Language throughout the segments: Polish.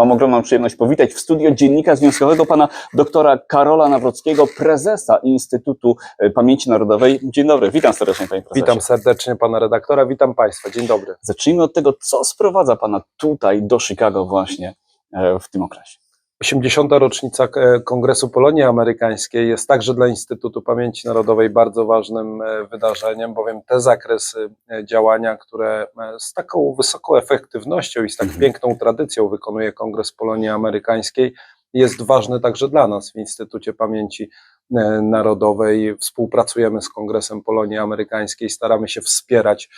Mam ogromną przyjemność powitać w studio Dziennika Związkowego pana doktora Karola Nawrockiego, prezesa Instytutu e, Pamięci Narodowej. Dzień dobry, witam serdecznie panie prezesie. Witam serdecznie pana redaktora, witam państwa. Dzień dobry. Zacznijmy od tego, co sprowadza pana tutaj do Chicago właśnie e, w tym okresie. 80. rocznica e, Kongresu Polonii Amerykańskiej jest także dla Instytutu Pamięci Narodowej bardzo ważnym e, wydarzeniem, bowiem te zakresy e, działania, które z taką wysoką efektywnością i z tak Mhm. piękną tradycją wykonuje Kongres Polonii Amerykańskiej, jest ważny także dla nas w Instytucie Pamięci Narodowej. Współpracujemy z Kongresem Polonii Amerykańskiej, staramy się wspierać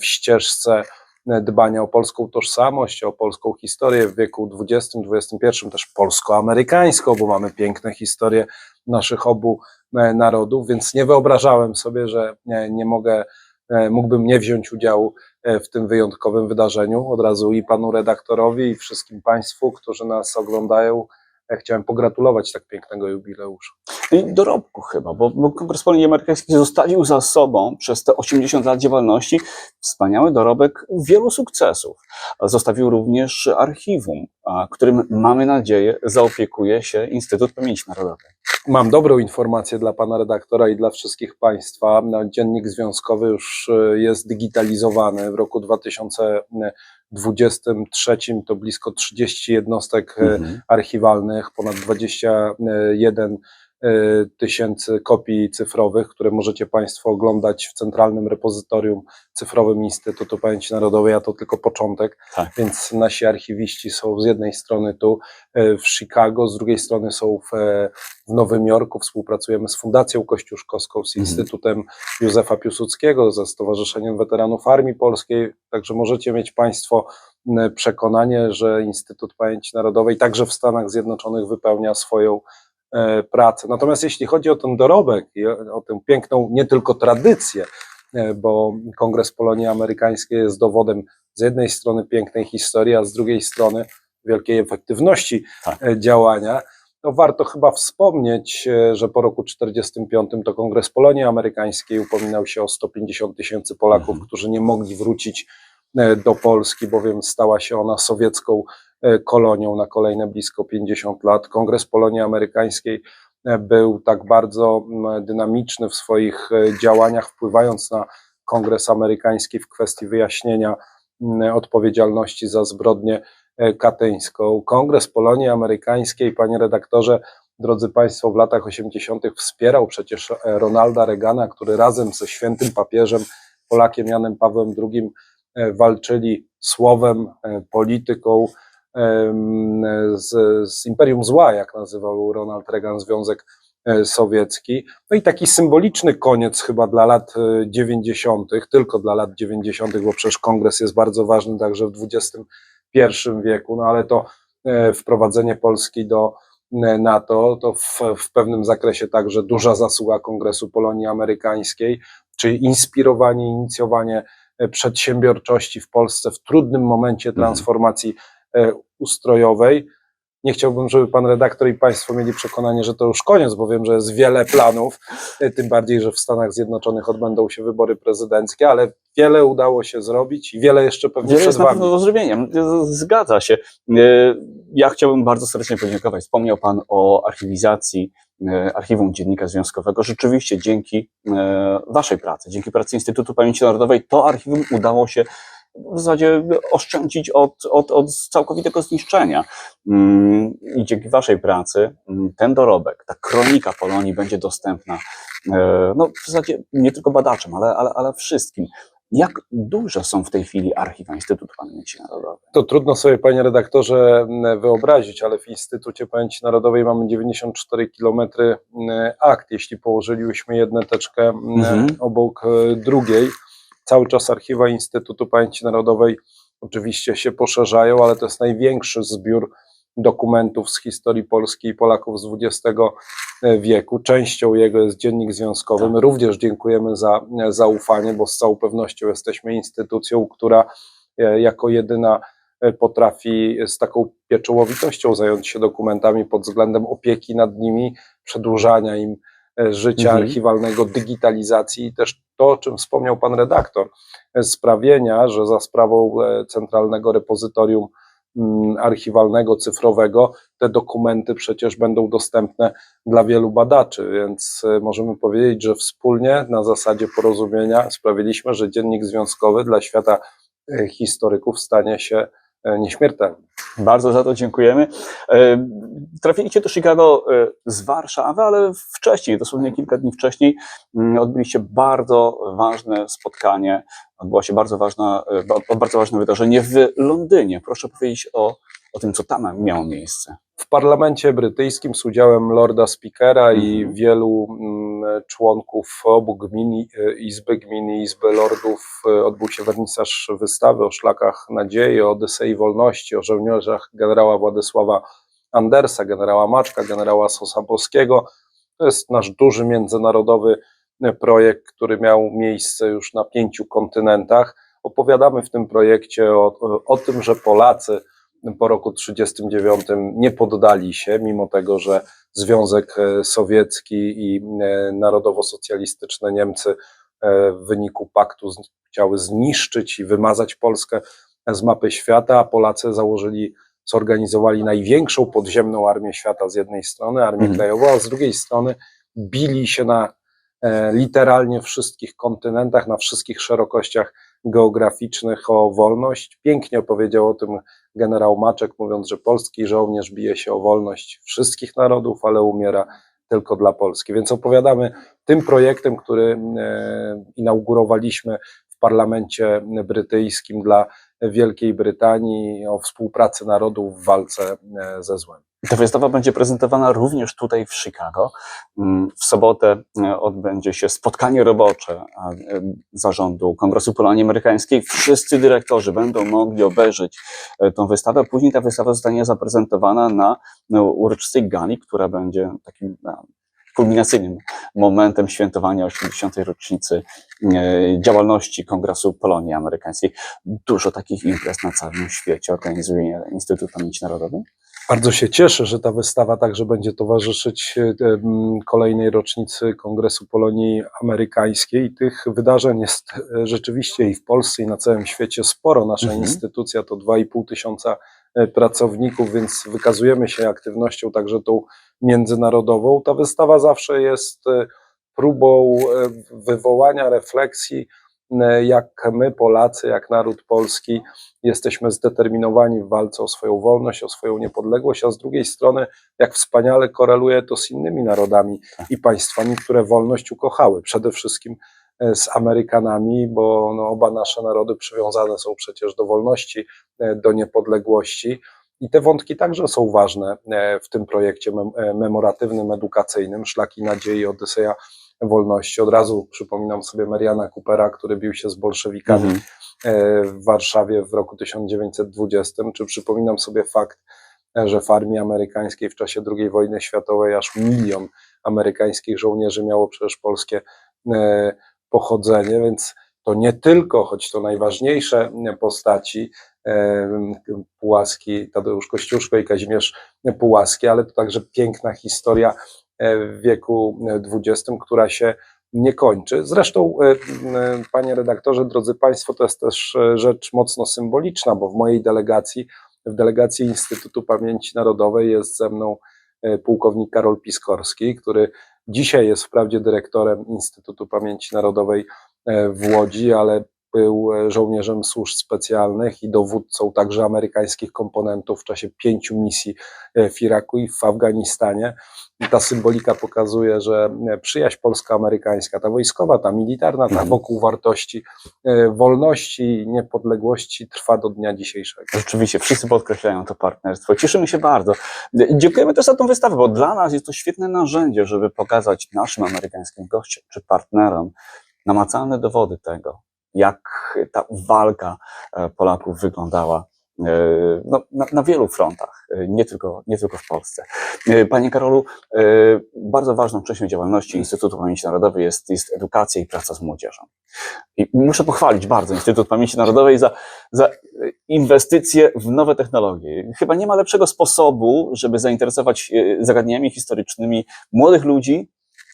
w ścieżce dbania o polską tożsamość, o polską historię w wieku XX, XXI, też polsko-amerykańską, bo mamy piękne historie naszych obu e, narodów, więc nie wyobrażałem sobie, że nie, nie mogę, e, mógłbym nie wziąć udziału e, w tym wyjątkowym wydarzeniu. Od razu i panu redaktorowi, i wszystkim państwu, którzy nas oglądają, e, chciałem pogratulować tak pięknego jubileuszu. I dorobku chyba, bo, bo Kongres Polonii Amerykańskiej zostawił za sobą przez te 80 lat działalności wspaniały dorobek wielu sukcesów. Zostawił również archiwum, którym mamy nadzieję zaopiekuje się Instytut Pamięci Narodowej. Mam dobrą informację dla pana redaktora i dla wszystkich państwa. No, Dziennik związkowy już e, jest digitalizowany. W roku 2023 to blisko 30 jednostek e, Mhm. archiwalnych, ponad 21 e, tysięcy kopii cyfrowych, które możecie Państwo oglądać w Centralnym Repozytorium Cyfrowym Instytutu Pamięci Narodowej, a to tylko początek, Tak. więc nasi archiwiści są z jednej strony tu e, w Chicago, z drugiej strony są w, e, w Nowym Jorku, współpracujemy z Fundacją Kościuszkowską, z Mhm. Instytutem Józefa Piłsudskiego, ze Stowarzyszeniem Weteranów Armii Polskiej, także możecie mieć Państwo przekonanie, że Instytut Pamięci Narodowej także w Stanach Zjednoczonych wypełnia swoją e, pracę. Natomiast jeśli chodzi o ten dorobek i o, tę piękną nie tylko tradycję, e, bo Kongres Polonii Amerykańskiej jest dowodem z jednej strony pięknej historii, a z drugiej strony wielkiej efektywności Tak. e, działania, to warto chyba wspomnieć, e, że po roku 1945 to Kongres Polonii Amerykańskiej upominał się o 150 tysięcy Polaków, Mhm. którzy nie mogli wrócić e, do Polski, bowiem stała się ona sowiecką e, kolonią na kolejne blisko 50 lat. Kongres Polonii Amerykańskiej e, był tak bardzo dynamiczny w swoich e, działaniach, wpływając na Kongres Amerykański w kwestii wyjaśnienia odpowiedzialności za zbrodnię e, katyńską. Kongres Polonii Amerykańskiej, panie redaktorze, drodzy Państwo, w latach 80. wspierał przecież e, Ronalda Reagana, który razem ze świętym papieżem, Polakiem Janem Pawłem II, e, walczyli słowem, e, polityką z, z Imperium Zła, jak nazywał Ronald Reagan Związek e, Sowiecki. No i taki symboliczny koniec chyba dla lat e, 90., tylko dla lat 90., bo przecież kongres jest bardzo ważny także w XXI wieku, no ale to e, wprowadzenie Polski do e, NATO, to w, w pewnym zakresie także duża zasługa Kongresu Polonii Amerykańskiej, czyli inspirowanie, inicjowanie e, przedsiębiorczości w Polsce w trudnym momencie Mhm. transformacji e, ustrojowej. Nie chciałbym, żeby pan redaktor i państwo mieli przekonanie, że to już koniec, bo wiem, że jest wiele planów, e, tym bardziej, że w Stanach Zjednoczonych odbędą się wybory prezydenckie, ale wiele udało się zrobić i wiele jeszcze pewnie Wiele przed jest na wami. pewno do zrobienia. Zgadza się. E, Ja chciałbym bardzo serdecznie podziękować. Wspomniał Pan o archiwizacji e, archiwum Dziennika Związkowego. Rzeczywiście dzięki e, Waszej pracy, dzięki pracy Instytutu Pamięci Narodowej, to archiwum udało się w zasadzie oszczędzić od, od, od całkowitego zniszczenia. Mm, I dzięki Waszej pracy mm, ten dorobek, ta kronika Polonii będzie dostępna e, no, w zasadzie nie tylko badaczom, ale, ale, ale wszystkim. Jak duże są w tej chwili archiwa Instytutu Pamięci Narodowej? To trudno sobie, panie redaktorze, wyobrazić, ale w Instytucie Pamięci Narodowej mamy 94 km akt. Jeśli położylibyśmy jedną teczkę Mhm. obok e, drugiej, cały czas archiwa Instytutu Pamięci Narodowej oczywiście się poszerzają, ale to jest największy zbiór dokumentów z historii Polski i Polaków z XX wieku. Częścią jego jest dziennik związkowy. My również dziękujemy za e, zaufanie, bo z całą pewnością jesteśmy instytucją, która e, jako jedyna e, potrafi z taką pieczołowitością zająć się dokumentami pod względem opieki nad nimi, przedłużania im e, życia Mhm. archiwalnego, digitalizacji i też to, o czym wspomniał pan redaktor, e, sprawienia, że za sprawą e, Centralnego Repozytorium mm, archiwalnego, cyfrowego, te dokumenty przecież będą dostępne dla wielu badaczy, więc e, możemy powiedzieć, że wspólnie na zasadzie porozumienia sprawiliśmy, że dziennik związkowy dla świata e, historyków stanie się e, nieśmiertelny. Bardzo za to dziękujemy. E, Trafiliście do Chicago e, z Warszawy, ale wcześniej, dosłownie kilka dni wcześniej, mm, odbyliście bardzo ważne spotkanie. Odbyło się bardzo, ważna, e, ba- bardzo ważne wydarzenie w Londynie. Proszę powiedzieć o, o tym, co tam miało miejsce. w parlamencie brytyjskim z udziałem Lorda Speakera i Mhm. wielu mm, członków obu gmin, i- Izby Gmin i Izby Lordów e, odbył się wernisaż wystawy o szlakach nadziei, o Odysei Wolności, o żołnierzach generała Władysława Andersa, generała Maczka, generała Sosabowskiego. To jest nasz duży międzynarodowy e, projekt, który miał miejsce już na pięciu kontynentach. Opowiadamy w tym projekcie o, o tym, że Polacy po roku 1939 nie poddali się, mimo tego, że Związek e, Sowiecki i e, narodowo-socjalistyczne Niemcy e, w wyniku paktu chciały zniszczyć i wymazać Polskę z mapy świata, a Polacy założyli, zorganizowali największą podziemną armię świata z jednej strony, armię Mhm. krajową, a z drugiej strony bili się na literalnie wszystkich kontynentach, na wszystkich szerokościach geograficznych o wolność. Pięknie opowiedział o tym generał Maczek, mówiąc, że polski żołnierz bije się o wolność wszystkich narodów, ale umiera tylko dla Polski. Więc opowiadamy tym projektem, który e, inaugurowaliśmy w parlamencie brytyjskim dla Wielkiej Brytanii o współpracy narodów w walce e, ze złem. Ta wystawa będzie prezentowana również tutaj w Chicago. Mm, W sobotę e, odbędzie się spotkanie robocze e, zarządu Kongresu Polonii Amerykańskiej. Wszyscy dyrektorzy będą mogli obejrzeć e, tą wystawę. Później ta wystawa zostanie zaprezentowana na, na uroczystej gali, która będzie takim e, kulminacyjnym momentem świętowania 80. rocznicy działalności Kongresu Polonii Amerykańskiej. Dużo takich imprez na całym świecie organizuje Instytut Pamięci Narodowej. Bardzo się cieszę, że ta wystawa także będzie towarzyszyć e, kolejnej rocznicy Kongresu Polonii Amerykańskiej. Tych wydarzeń jest e, rzeczywiście i w Polsce, i na całym świecie sporo. Nasza Mhm. instytucja to 2,5 tysiąca e, pracowników, więc wykazujemy się aktywnością także tą międzynarodową. Ta wystawa zawsze jest próbą wywołania refleksji, jak my, Polacy, jak naród polski, jesteśmy zdeterminowani w walce o swoją wolność, o swoją niepodległość, a z drugiej strony, jak wspaniale koreluje to z innymi narodami i państwami, które wolność ukochały. Przede wszystkim e, z Amerykanami, bo no, oba nasze narody przywiązane są przecież do wolności, e, do niepodległości. I te wątki także są ważne e, w tym projekcie mem- e, memoratywnym, edukacyjnym, Szlaki Nadziei, Odyseja Wolności. Od razu przypominam sobie Mariana Coopera, który bił się z bolszewikami Mhm. e, w Warszawie w roku 1920, czy przypominam sobie fakt, e, że w armii amerykańskiej w czasie II wojny światowej aż milion amerykańskich żołnierzy miało przecież polskie e, pochodzenie, więc to nie tylko, choć to najważniejsze postaci, Pułaski, Tadeusz Kościuszko i Kazimierz Pułaski, ale to także piękna historia w wieku XX, która się nie kończy. Zresztą, e, e, panie redaktorze, drodzy państwo, to jest też e, rzecz mocno symboliczna, bo w mojej delegacji, w delegacji Instytutu Pamięci Narodowej jest ze mną e, pułkownik Karol Piskorski, który dzisiaj jest wprawdzie dyrektorem Instytutu Pamięci Narodowej e, w Łodzi, ale był e, żołnierzem służb specjalnych i dowódcą także amerykańskich komponentów w czasie pięciu misji e, w Iraku i w Afganistanie. I ta symbolika pokazuje, że e, przyjaźń polsko-amerykańska, ta wojskowa, ta militarna, ta Mhm. wokół wartości wolności i niepodległości trwa do dnia dzisiejszego. Rzeczywiście, wszyscy podkreślają to partnerstwo. Cieszymy się bardzo. Dziękujemy też za tą wystawę, bo dla nas jest to świetne narzędzie, żeby pokazać naszym amerykańskim gościom czy partnerom namacalne dowody tego, jak ta walka e, Polaków wyglądała e, no, na, na wielu frontach, e, nie tylko, nie tylko w Polsce. Panie Karolu, bardzo ważną częścią działalności Instytutu Pamięci Narodowej jest, jest edukacja i praca z młodzieżą. I muszę pochwalić bardzo Instytut Pamięci Narodowej za, za inwestycje w nowe technologie. Chyba nie ma lepszego sposobu, żeby zainteresować zagadnieniami historycznymi młodych ludzi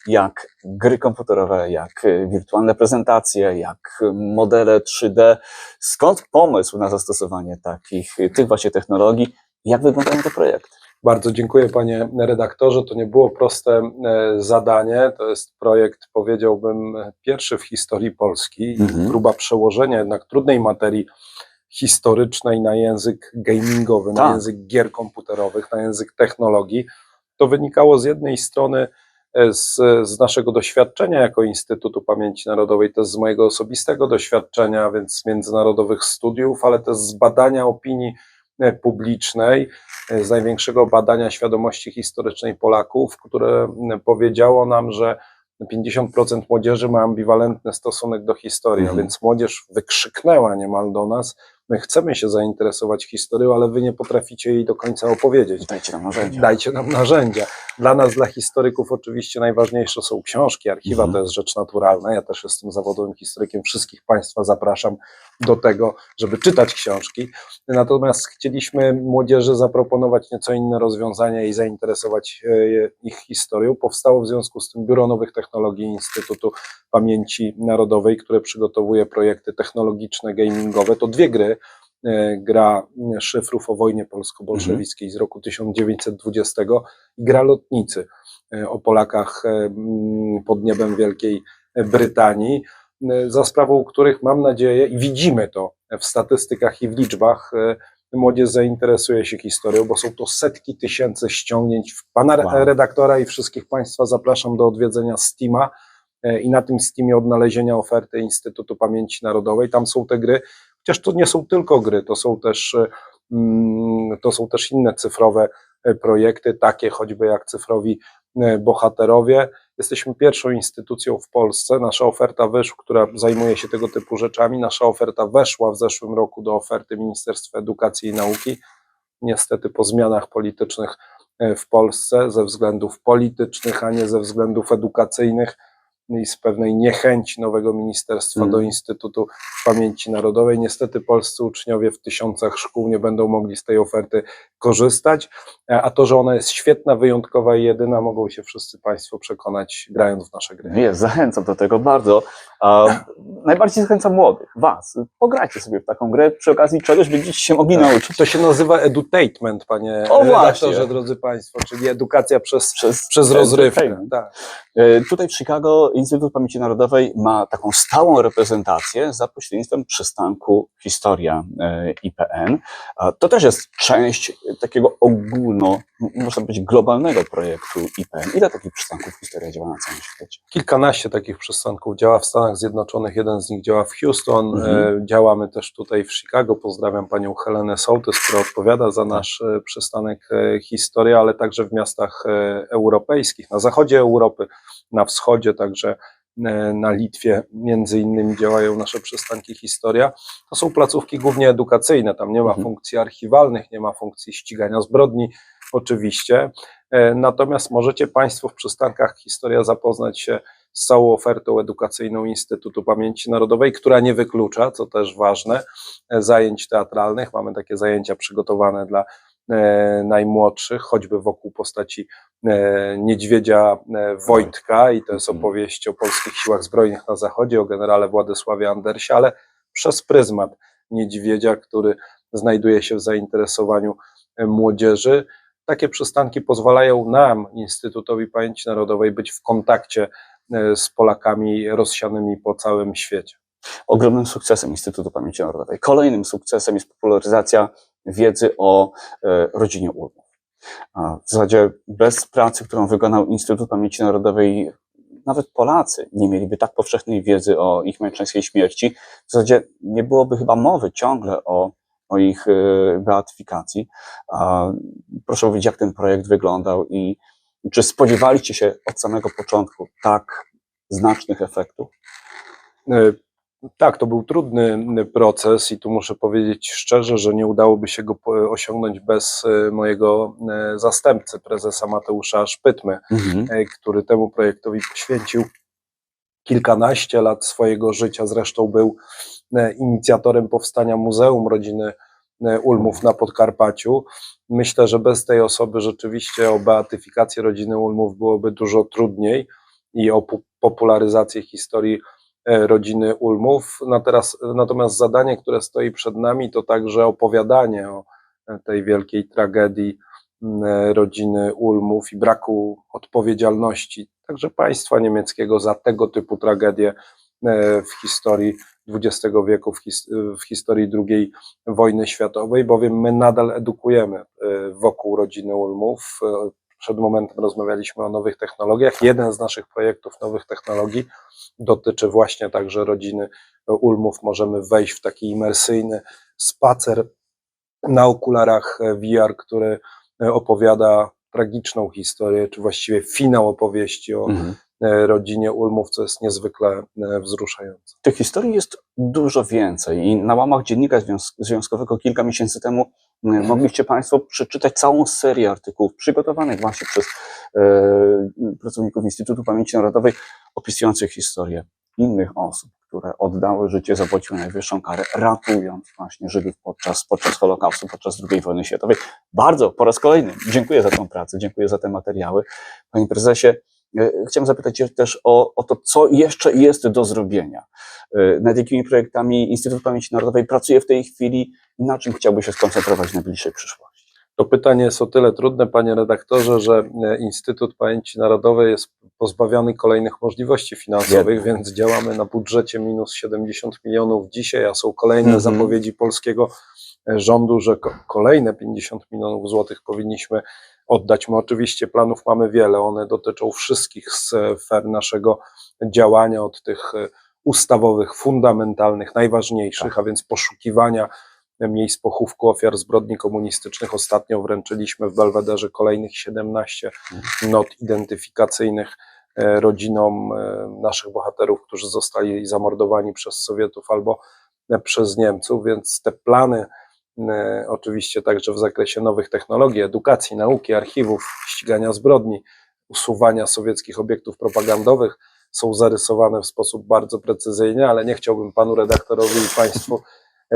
jak gry komputerowe, jak y, wirtualne prezentacje, jak modele 3D. Skąd pomysł na zastosowanie takich, y, tych właśnie technologii? Jak wyglądają te projekty? Bardzo dziękuję panie redaktorze. To nie było proste e, zadanie. To jest projekt, powiedziałbym, pierwszy w historii Polski. Mhm. Próba przełożenia jednak trudnej materii historycznej na język gamingowy, na Tak. język gier komputerowych, na język technologii. To wynikało z jednej strony z, z naszego doświadczenia jako Instytutu Pamięci Narodowej, też z mojego osobistego doświadczenia, więc międzynarodowych studiów, ale też z badania opinii e, publicznej, e, z największego badania świadomości historycznej Polaków, które powiedziało nam, że 50% młodzieży ma ambiwalentny stosunek do historii, Mhm. a więc młodzież wykrzyknęła niemal do nas, my chcemy się zainteresować historią, ale wy nie potraficie jej do końca opowiedzieć. Dajcie nam narzędzia. Dajcie nam narzędzia. Dla nas, dla historyków, oczywiście najważniejsze są książki, archiwa Mhm. to jest rzecz naturalna. Ja też jestem zawodowym historykiem. Wszystkich Państwa zapraszam do tego, żeby czytać książki. Natomiast chcieliśmy młodzieży zaproponować nieco inne rozwiązania i zainteresować e, ich historią. Powstało w związku z tym Biuro Nowych Technologii Instytutu Pamięci Narodowej, które przygotowuje projekty technologiczne, gamingowe. To dwie gry e, gra e, szyfrów o wojnie polsko-bolszewickiej z roku 1920 i gra lotnicy e, o Polakach pod niebem Wielkiej Brytanii, za sprawą których mam nadzieję i widzimy to w statystykach i w liczbach, młodzież zainteresuje się historią, bo są to setki tysięcy ściągnięć. Pana Wow. redaktora i wszystkich Państwa zapraszam do odwiedzenia Steama i na tym Steamie odnalezienia oferty Instytutu Pamięci Narodowej. Tam są te gry, chociaż to nie są tylko gry, to są też, e, mm, to są też inne cyfrowe e, projekty, takie choćby jak cyfrowi e, bohaterowie. Jesteśmy pierwszą instytucją w Polsce. Nasza oferta weszła, która zajmuje się tego typu rzeczami. Nasza oferta weszła w zeszłym roku do oferty Ministerstwa Edukacji i Nauki. Niestety po zmianach politycznych e, w Polsce ze względów politycznych, a nie ze względów edukacyjnych i z pewnej niechęci nowego ministerstwa Mm. do Instytutu Pamięci Narodowej. Niestety polscy uczniowie w tysiącach szkół nie będą mogli z tej oferty korzystać, e, a to, że ona jest świetna, wyjątkowa i jedyna, mogą się wszyscy Państwo przekonać grając w nasze gry. Jest, zachęcam do tego bardzo. Najbardziej zachęcam młodych, was. Pograjcie sobie w taką grę, przy okazji czegoś będziecie się mogli Tak. nauczyć. To się nazywa edutainment, panie O, redaktorze, właśnie. drodzy Państwo, czyli edukacja przez, Przez, przez rozrywkę. Tak. E, Tutaj w Chicago Instytut Pamięci Narodowej ma taką stałą reprezentację za pośrednictwem przystanku Historia e, IPN. To też jest część takiego ogólno, można powiedzieć, globalnego projektu IPN. Ile takich przystanków Historia działa na całym świecie? Kilkanaście takich przystanków działa w Stanach Zjednoczonych, jeden z nich działa w Houston, Mhm. e, działamy też tutaj w Chicago. Pozdrawiam panią Helenę Sołtys, która odpowiada za nasz e, przystanek Historia, ale także w miastach europejskich, na zachodzie Europy, na wschodzie, także e, na Litwie między innymi działają nasze przystanki Historia. To są placówki głównie edukacyjne, tam nie ma Mhm. funkcji archiwalnych, nie ma funkcji ścigania zbrodni, oczywiście. E, Natomiast możecie Państwo w przystankach Historia zapoznać się z całą ofertą edukacyjną Instytutu Pamięci Narodowej, która nie wyklucza, co też ważne, e, zajęć teatralnych. Mamy takie zajęcia przygotowane dla najmłodszych, choćby wokół postaci e, niedźwiedzia e, Wojtka i to jest Mhm. opowieść o polskich siłach zbrojnych na zachodzie, o generale Władysławie Andersie, ale przez pryzmat niedźwiedzia, który znajduje się w zainteresowaniu e, młodzieży. Takie przystanki pozwalają nam, Instytutowi Pamięci Narodowej, być w kontakcie e, z Polakami rozsianymi po całym świecie. ogromnym sukcesem Instytutu Pamięci Narodowej. Kolejnym sukcesem jest popularyzacja wiedzy o e, rodzinie Ulmów. W zasadzie bez pracy, którą wykonał Instytut Pamięci Narodowej, nawet Polacy nie mieliby tak powszechnej wiedzy o ich męczeńskiej śmierci. W zasadzie nie byłoby chyba mowy ciągle o, o ich e, beatyfikacji. Proszę powiedzieć, jak ten projekt wyglądał i czy spodziewaliście się od samego początku tak znacznych efektów? Tak, to był trudny m, proces i tu muszę powiedzieć szczerze, że nie udałoby się go osiągnąć bez e, mojego e, zastępcy, prezesa Mateusza Szpytmy, e, który temu projektowi poświęcił kilkanaście lat swojego życia. Zresztą był inicjatorem powstania Muzeum Rodziny Ulmów na Podkarpaciu. Myślę, że bez tej osoby rzeczywiście o beatyfikację rodziny Ulmów byłoby dużo trudniej. i o pu- popularyzację historii rodziny Ulmów. No teraz, natomiast zadanie, które stoi przed nami, to także opowiadanie o e, tej wielkiej tragedii e, rodziny Ulmów i braku odpowiedzialności także państwa niemieckiego za tego typu tragedie e, w historii XX wieku, w, his, w historii II wojny światowej, bowiem my nadal edukujemy e, wokół rodziny Ulmów. Przed momentem rozmawialiśmy o nowych technologiach. Jeden z naszych projektów nowych technologii dotyczy właśnie także rodziny Ulmów. Możemy wejść w taki imersyjny spacer na okularach VR, który opowiada tragiczną historię, czy właściwie finał opowieści o Mhm. rodzinie Ulmów, co jest niezwykle e, wzruszające. Tych historii jest dużo więcej i na łamach Dziennika Związ- Związkowego kilka miesięcy temu mogliście Państwo przeczytać całą serię artykułów przygotowanych właśnie przez e, pracowników Instytutu Pamięci Narodowej opisujących historię innych osób, które oddały życie, zapłaciły najwyższą karę, ratując właśnie Żydów podczas, podczas Holokaustu, podczas II wojny światowej. Bardzo, po raz kolejny, dziękuję za tą pracę, dziękuję za te materiały. Panie prezesie, e, chciałem zapytać też o, o to, co jeszcze jest do zrobienia. E, Nad jakimi projektami Instytut Pamięci Narodowej pracuje w tej chwili na czym chciałby się skoncentrować w najbliższej przyszłości? To pytanie jest o tyle trudne, panie redaktorze, że e, Instytut Pamięci Narodowej jest pozbawiony kolejnych możliwości finansowych, więc działamy na budżecie minus 70 milionów dzisiaj, a są kolejne Mhm. zapowiedzi polskiego e, rządu, że ko- kolejne 50 milionów złotych powinniśmy oddać. My oczywiście planów mamy wiele, one dotyczą wszystkich sfer naszego działania, od tych e, ustawowych, fundamentalnych, najważniejszych, a więc poszukiwania miejsc pochówku ofiar zbrodni komunistycznych. Ostatnio wręczyliśmy w Belwederze kolejnych 17 not identyfikacyjnych e, rodzinom e, naszych bohaterów, którzy zostali zamordowani przez Sowietów albo e, przez Niemców, więc te plany oczywiście także w zakresie nowych technologii, edukacji, nauki, archiwów, ścigania zbrodni, usuwania sowieckich obiektów propagandowych są zarysowane w sposób bardzo precyzyjny, ale nie chciałbym panu redaktorowi i państwu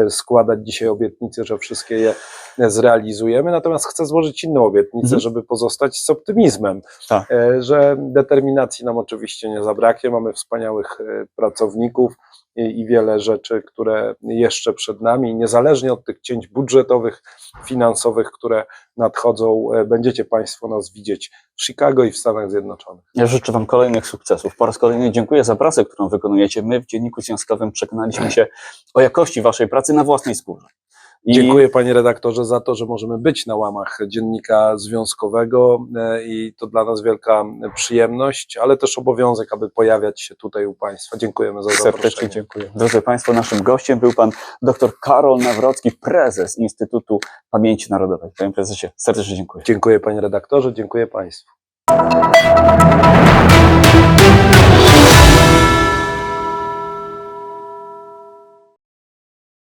składać dzisiaj obietnicy, że wszystkie je e, zrealizujemy. Natomiast chcę złożyć inną obietnicę, Mhm. żeby pozostać z optymizmem, Tak. e, że determinacji nam oczywiście nie zabraknie. Mamy wspaniałych e, pracowników i, wiele rzeczy, które jeszcze przed nami. Niezależnie od tych cięć budżetowych, finansowych, które nadchodzą, e, będziecie Państwo nas widzieć w Chicago i w Stanach Zjednoczonych. Ja życzę Wam kolejnych sukcesów. Po raz kolejny dziękuję za pracę, którą wykonujecie. My w Dzienniku Związkowym przekonaliśmy się o jakości Waszej pracy na własnej skórze. I Dziękuję panie redaktorze za to, że możemy być na łamach dziennika związkowego e, i to dla nas wielka przyjemność, ale też obowiązek, aby pojawiać się tutaj u państwa. Dziękujemy za Serdecznie zaproszenie. dziękuję. Drodzy Państwo, naszym gościem był Pan dr Karol Nawrocki, prezes Instytutu Pamięci Narodowej. Panie prezesie, serdecznie dziękuję. Dziękuję panie redaktorze, dziękuję państwu.